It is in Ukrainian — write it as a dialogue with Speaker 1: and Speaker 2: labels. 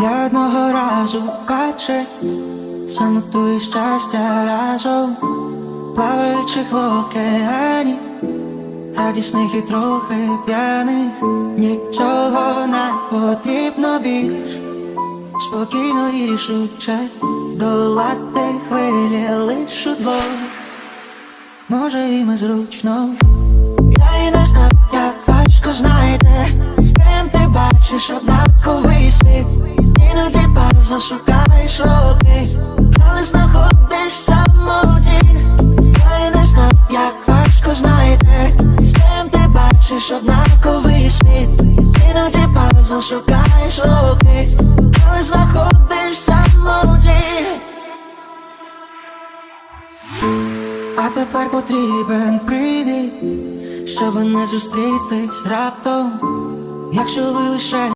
Speaker 1: Я одного разу бачив самоту і щастя разом, плаваючих в океані, радісних і трохи п'яних, нічого не потрібно більш, спокійно і рішуче долати хвилі лиш удвох. Може і ми зручно. Я і не знав, як важко знайти, з ким ти бачиш однаковий Іноді роки, але знаходиш самоті. Я не знав, як важко знайти, з ким ти бачиш однаковий світ. Іноді пазл шукаєш роки, але знаходиш самоті. А тепер потрібен привід, щоб не зустрітись раптом, якщо ви лише